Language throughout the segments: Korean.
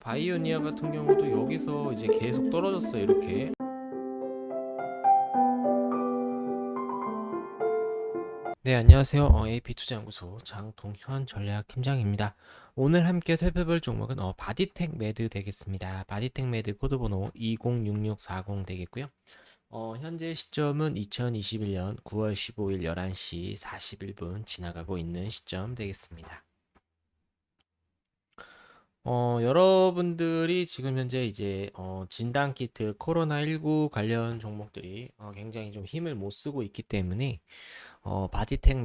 바이오니아 같은 경우도 여기서 이제 계속 떨어졌어요. 이렇게. 네, 안녕하세요. 어, AP투자연구소 장동현 전략팀장입니다. 오늘 함께 살펴볼 종목은 어, 바디텍 매드 되겠습니다. 바디텍 매드 코드번호 206640 되겠고요. 어, 현재 시점은 2021년 9월 15일 11시 41분 지나가고 있는 시점 되겠습니다. 어, 여러분들이 지금 현재 이제 어, 진단 키트 코로나19 관련 종목들이 어, 굉장히 좀 힘을 못 쓰고 있기 때문에 어, 바디텍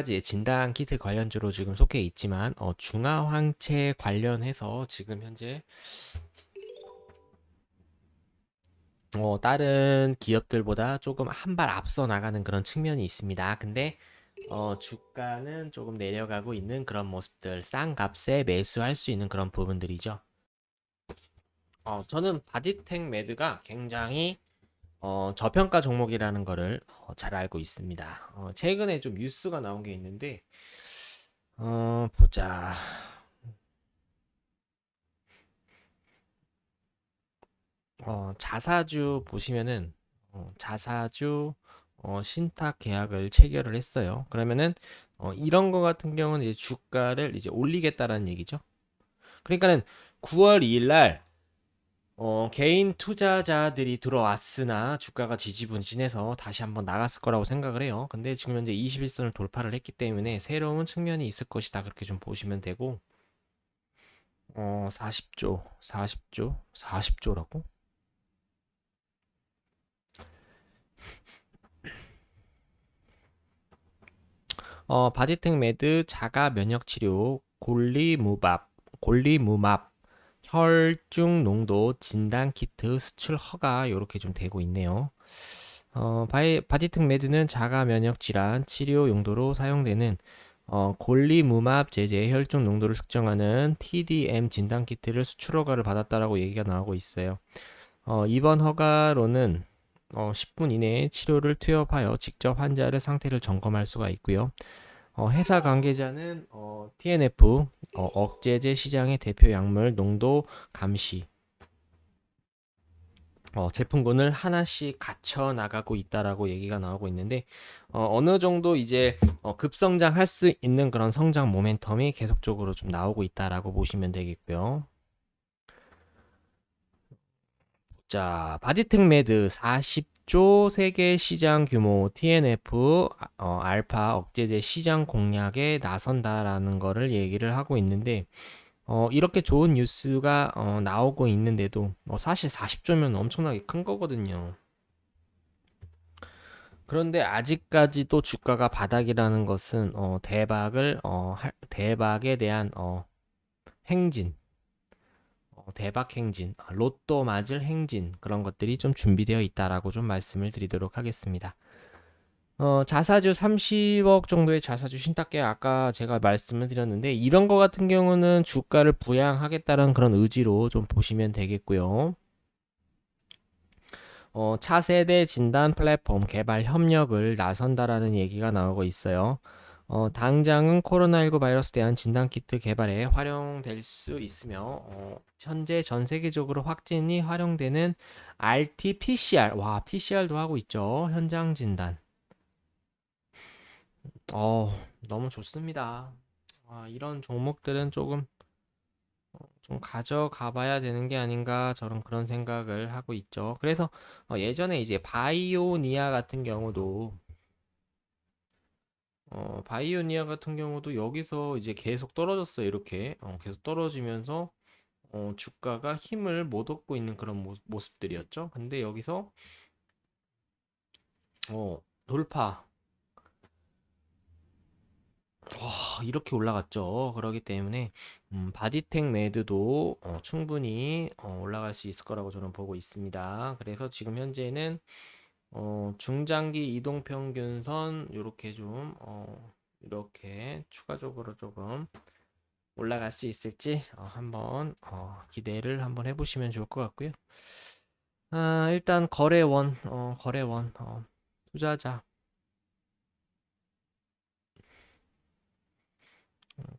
이제 진단 키트 관련주로 지금 속해 있지만 어, 중화황체 관련해서 지금 현재 어, 다른 기업들보다 조금 한 발 앞서 나가는 그런 측면이 있습니다. 근데 어, 주가는 조금 내려가고 있는 그런 모습들, 싼 값에 매수할 수 있는 그런 부분들이죠. 어, 저는 바디텍 매드가 굉장히 어, 저평가 종목이라는 거를 어, 잘 알고 있습니다. 어, 최근에 좀 뉴스가 나온 게 있는데, 어, 보자. 어, 자사주 보시면은 어, 자사주 어, 신탁 계약을 체결을 했어요. 그러면은 어, 이런 거 같은 경우는 이제 주가를 이제 올리겠다라는 얘기죠. 그러니까는 9월 2일 날 어, 개인 투자자들이 들어왔으나 주가가 지지부진해서 다시 한번 나갔을 거라고 생각을 해요. 근데 지금 현재 21선을 돌파를 했기 때문에 새로운 측면이 있을 것이다. 그렇게 좀 보시면 되고 어, 40조, 40조, 40조라고? 어, 바디텍 매드 자가 면역 치료 골리무밥 골리무맙 혈중 농도 진단 키트 수출 허가 이렇게 좀 되고 있네요. 어, 바이, 바디텍 매드는 자가 면역 질환 치료 용도로 사용되는 어, 골리무맙 제제 혈중 농도를 측정하는 TDM 진단 키트를 수출 허가를 받았다라고 얘기가 나오고 있어요. 어, 이번 허가로는 어, 10분 이내에 치료를 투여하여 직접 환자의 상태를 점검할 수가 있고요. 어, 회사 관계자는 어, TNF 어, 억제제 시장의 대표 약물 농도 감시 어, 제품군을 하나씩 갖춰 나가고 있다라고 얘기가 나오고 있는데 어, 느 정도 이제 어, 급성장할 수 있는 그런 성장 모멘텀이 계속적으로 좀 나오고 있다라고 보시면 되겠고요. 자, 바디텍 매드 40조 세계 시장 규모 TNF 어, 알파 억제제 시장 공략에 나선다라는 거를 얘기를 하고 있는데 어, 이렇게 좋은 뉴스가 어, 나오고 있는데도 어, 사실 40조면 엄청나게 큰 거거든요. 그런데 아직까지도 주가가 바닥이라는 것은 어, 대박을 어, 할, 대박에 대한 어, 행진 어, 대박 행진, 아, 로또 맞을 행진 그런 것들이 좀 준비되어 있다라고 좀 말씀을 드리도록 하겠습니다. 어, 자사주 30억 정도의 자사주 신탁계 아까 제가 말씀을 드렸는데 이런 거 같은 경우는 주가를 부양하겠다는 그런 의지로 좀 보시면 되겠고요. 어, 차세대 진단 플랫폼 개발 협력을 나선다라는 얘기가 나오고 있어요. 어, 당장은 코로나19 바이러스 대한 진단키트 개발에 활용될 수 있으며, 어, 현재 전 세계적으로 확진이 활용되는 RT-PCR, 와, PCR도 하고 있죠. 현장 진단. 어, 너무 좋습니다. 아, 이런 종목들은 조금, 어, 좀 가져가 봐야 되는 게 아닌가 저런 그런 생각을 하고 있죠. 그래서 어, 예전에 이제 바이오니아 같은 경우도 어, 바이오니아 같은 경우도 여기서 이제 계속 떨어졌어요. 이렇게 어, 계속 떨어지면서 어, 주가가 힘을 못 얻고 있는 그런 모, 모습들이었죠. 근데 여기서 어, 돌파. 와, 이렇게 올라갔죠. 그러기 때문에 음, 바디텍 매드도 어, 충분히 어, 올라갈 수 있을 거라고 저는 보고 있습니다. 그래서 지금 현재는 어, 중장기 이동 평균선 이렇게 좀 어, 이렇게 추가적으로 조금 올라갈 수 있을지 어, 한번 어, 기대를 한번 해보시면 좋을 것 같고요. 아, 일단 거래원, 어, 거래원, 어, 투자자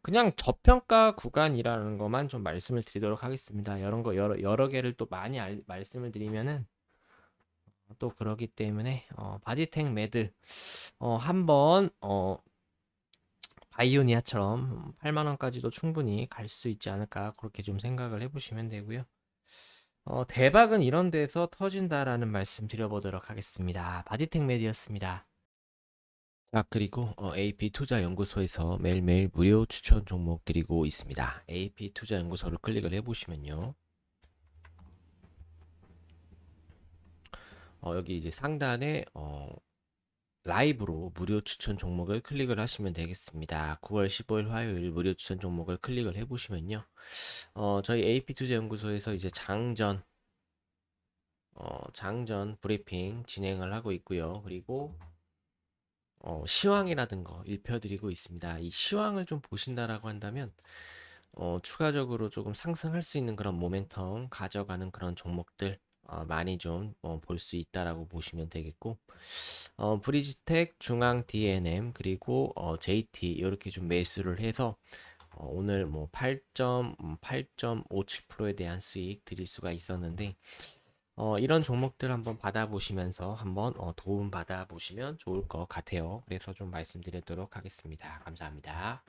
그냥 저평가 구간이라는 것만 좀 말씀을 드리도록 하겠습니다. 이런 거 여러, 여러 개를 또 많이 알- 말씀을 드리면은 또 그러기 때문에 어, 바디텍 매드 어, 한번 어, 바이오니아처럼 8만 원까지도 충분히 갈 수 있지 않을까 그렇게 좀 생각을 해보시면 되고요. 어, 대박은 이런 데서 터진다라는 말씀 드려보도록 하겠습니다. 바디텍 매드였습니다. 자, 그리고 어, AP 투자 연구소에서 매일매일 무료 추천 종목 드리고 있습니다. AP 투자 연구소를 클릭을 해보시면요. 어, 여기 이제 상단에 어, 라이브로 무료 추천 종목을 클릭을 하시면 되겠습니다. 9월 15일 화요일 무료 추천 종목을 클릭을 해보시면요. 어, 저희 AP 투자 연구소에서 이제 장전 어, 장전 브리핑 진행을 하고 있고요. 그리고 어, 시황이라든 거 읽혀드리고 있습니다. 이 시황을 좀 보신다라고 한다면 어, 추가적으로 조금 상승할 수 있는 그런 모멘텀 가져가는 그런 종목들 어, 많이 좀 볼 수 있다라고 보시면 되겠고 어, 브리지텍, 중앙 D&M 그리고 어, JT 이렇게 좀 매수를 해서 어, 오늘 뭐 8.8.57%에 대한 수익 드릴 수가 있었는데 어, 이런 종목들 한번 받아보시면서 한번 어, 도움 받아보시면 좋을 것 같아요. 그래서 좀 말씀드리도록 하겠습니다. 감사합니다.